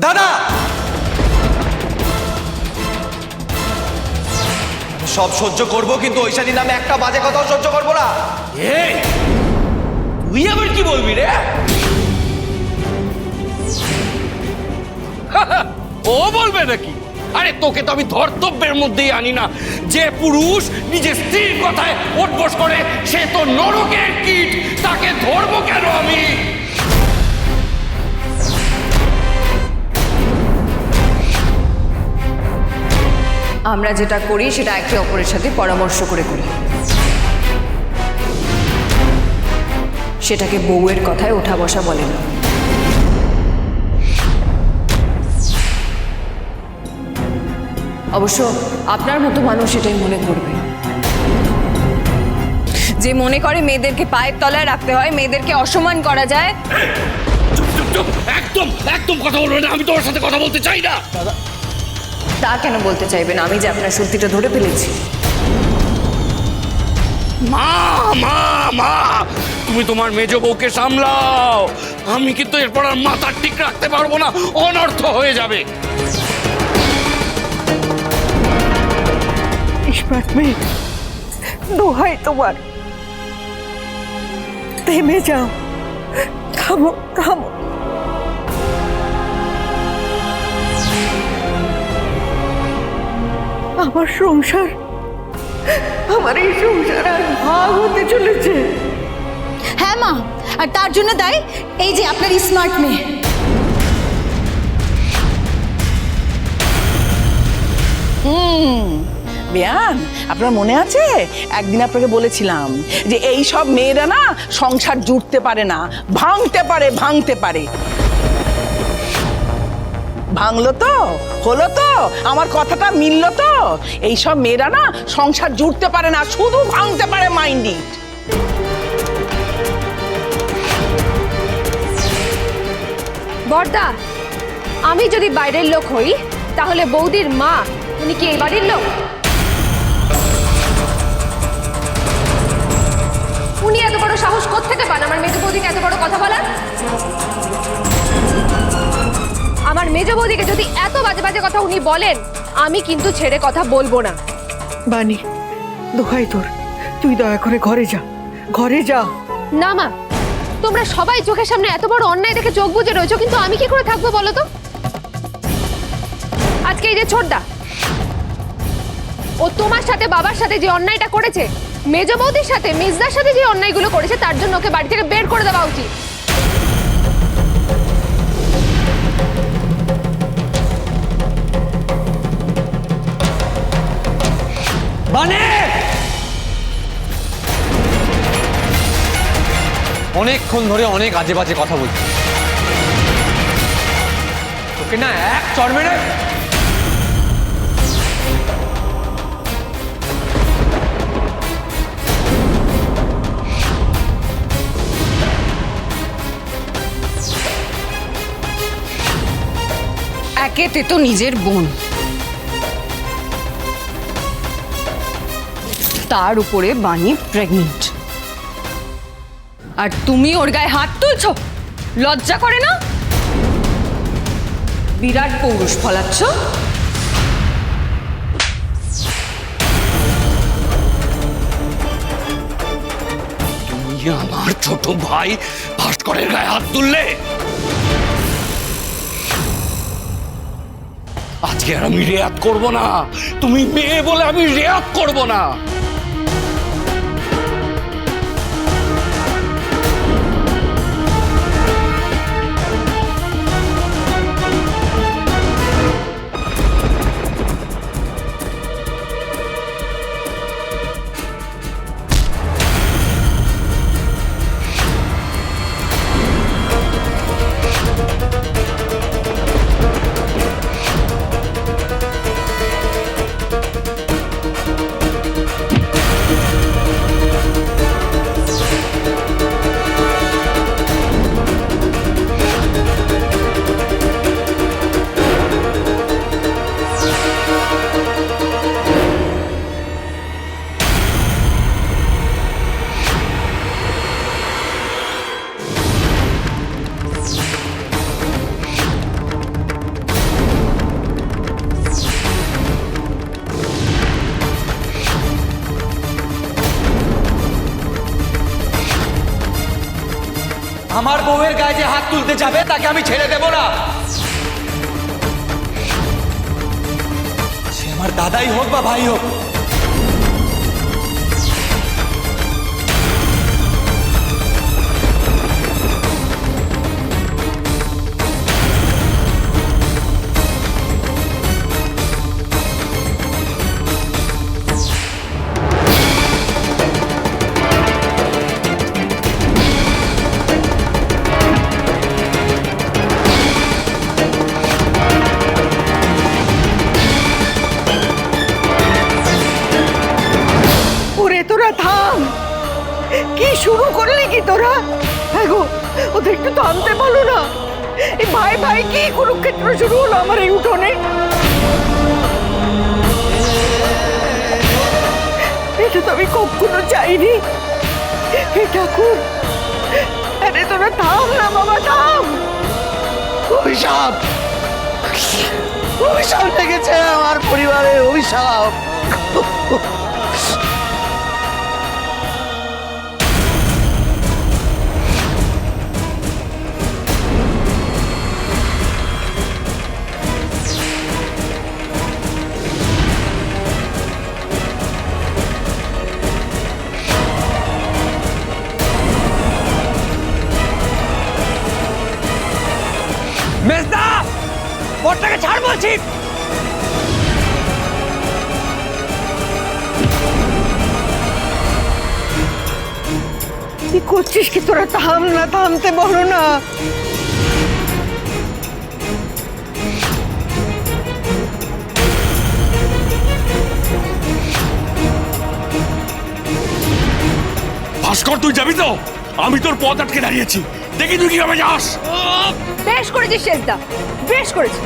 দাদা! সব সহ্য করব কিন্তু ঐশানী নামে একটা বাজে কথাও সহ্য করব না। তুই আবার কি বলবি রে? ও বলবে নাকি? আরে তোকে তো আমি ধর্তব্যের মধ্যেই আনি না। যে পুরুষ নিজের স্ত্রীর কথায় ওঠবোস করে, সে তো নরকের কীট। তাকে ধরবো কেন আমি? আমরা যেটা করি সেটা একে অপরের সাথে পরামর্শ করে করি। সেটাকে বউয়ের কথায় ওঠা বসা বলে না। অবশ্য আপনার মতো মানুষ এটাই মনে করবে। যে মনে করে মেয়েদেরকে পায়ের তলায় রাখতে হয় মেয়েদেরকে অসম্মান করা যায়। একদম একদম কথা বলবে না। আমি তোমার সাথে কথা বলতে চাই না। তা কেন বলতে চাইবেন? আমি যে আপনার সত্যিটা ধরে ফেলেছি। মা মা মা! তুমি তোমার মেজ বউকে সামলাও। আমি কিন্তু এরপর আর মাথার ঠিক রাখতে পারব না অনর্থ হয়ে যাবে। দোহাই তোমার। থেমে যাও। থামো থামো। আমার সংসার আমার এই সংসার আর ভাগ হতে চলেছে। হ্যাঁ মা আর তার জন্য দায় এই যে আপনার স্মার্ট মেয়ে। বেয়ান আপনার মনে আছে? একদিন আপনাকে বলেছিলাম যে এই সব মেয়েরা না সংসার জুড়তে পারে না ভাঙতে পারে ভাঙতে পারে। ভাঙলো তো, হলো তো, আমার কথাটা মিললো তো। এই সব মেয়েরা না সংসার জুড়তে পারে না, শুধু ভাঙতে পারে মাইন্ডি বর্দা, আমি যদি বাইরের লোক হই, তাহলে বৌদির মা, উনি কি এই বাড়ির লোক? উনি এত বড় সাহস থেকে পান? আমার মেজ বৌদিকে এত বড় কথা বলার? আমার মেজ বৌদিকে যদি এত বাজে বাজে কথা উনি বলেন আমি কিন্তু ছেড়ে কথা বলব না। বানি দোহাই তোর। তুই দয়া করে ঘরে যা। ঘরে যা। না মা তোমরা সবাই চোখের সামনে এত বড় অন্যায় দেখে চোখ বুজে রয়েছো কিন্তু আমি কি করে থাকব বলো তো? আজকে এই যে ছোটদা ও তোমার সাথে বাবার সাথে যে অন্যায়টা করেছে মেজ বৌদির সাথে মেজদার সাথে যে অন্যায়গুলো করেছে তার জন্য ওকে বাড়ি থেকে বের করে দেওয়া উচিত। মানে অনেকক্ষণ ধরে অনেক আজে বাজে কথা বলছি। তোকে না এক চড় মেরে একেতে তো নিজের বোন। তার উপরে বানি প্রেগনেন্ট আর তুমি ওর গায়ে হাত তুলছো? লজ্জা করে না? বিরাট পৌরুষ ফলাচ্ছ। তুমি আমার ছোট ভাই ভাস্করের গায়ে হাত তুললে? আজকে আর আমি রেয়াত করব না। তুমি মেয়ে বলে আমি রেয়াত করব না। আমার বউয়ের গায়ে যে হাত তুলতে যাবে, তাকে আমি ছেড়ে দেব না। সে আমার দাদাই হোক বা ভাই হোক একটু থামতে বলো না। এই ভাই ভাই কি কুরুক্ষেত্র শুরু হলো আমার এই উঠোনে? এটা তো আমি কখনো চাইনি। হে ঠাকুর, আরে তোরা থাম না বাবা, থাম। অভিশাপ। অভিশাপ লেগেছে আমার পরিবারে অভিশাপ। কি করছিস কি? তোরা থাম না থামতে বলো না। ভাস্কর তুই যাবি তো? আমি তোর পথ আটকে দাঁড়িয়েছি। দেখি তুই কীভাবে যাস। বেশ করেছিস শেষদা। বেশ করেছিস।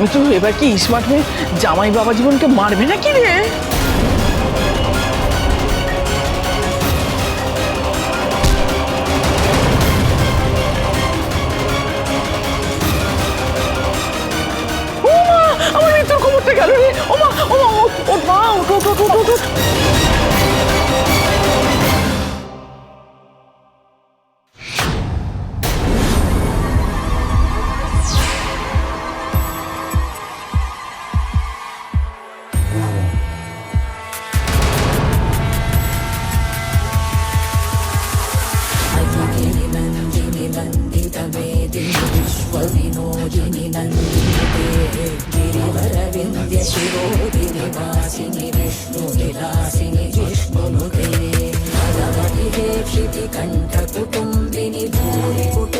ওই তো এবার কি স্মার্ট হয়ে জামাই বাবা জীবনকে মারবে না কি রে? ও মা আমার মৃত্যুর খবরটা গেল রে। ও মা గిరివర వింధ్య శిరోది నివాసిని విష్ణు నిలాసిని విష్ణునుదే భగవతి క్షితి కంఠ కుటుంబిని భూమి కుటుంబ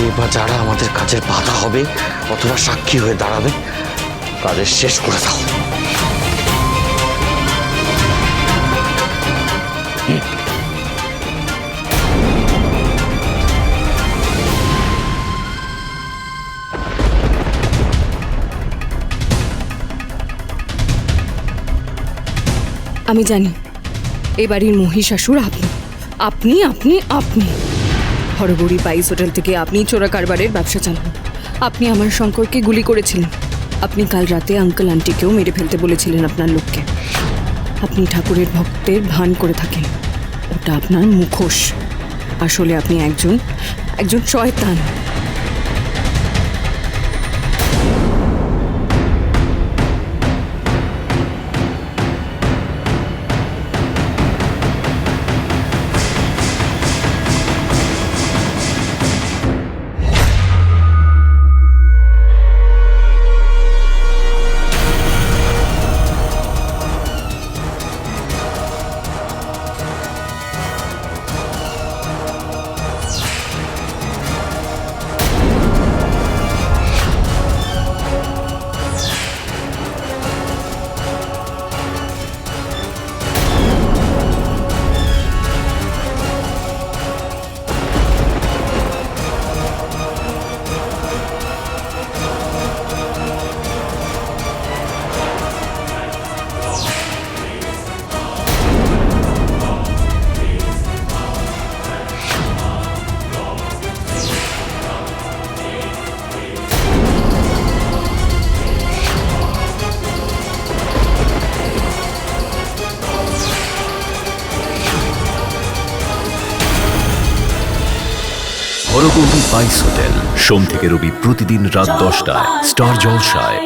যে বা যারা আমাদের কাজের বাধা হবে, অথবা সাক্ষী হয়ে দাঁড়াবে, তাদের শেষ করে দাও। আমি জানি, এ বাড়ির মহিষাসুর আপনি। আপনি আপনি আপনি। হরগড়ি পাইস হোটেল থেকে আপনি চোরা কারবারের ব্যবসা চালান। আপনি আমার শঙ্করকে গুলি করেছিলেন। আপনি কাল রাতে আঙ্কেল আন্টিকেও মেরে ফেলতে বলেছিলেন আপনার লোককে। আপনি ঠাকুরের ভক্তের ভান করে থাকেন। ওটা আপনার মুখোশ। আসলে আপনি একজন একজন শয়তান। বাইস হোটেল। সোম থেকে রবি প্রতিদিন রাত দশটায়। স্টার জলসায়।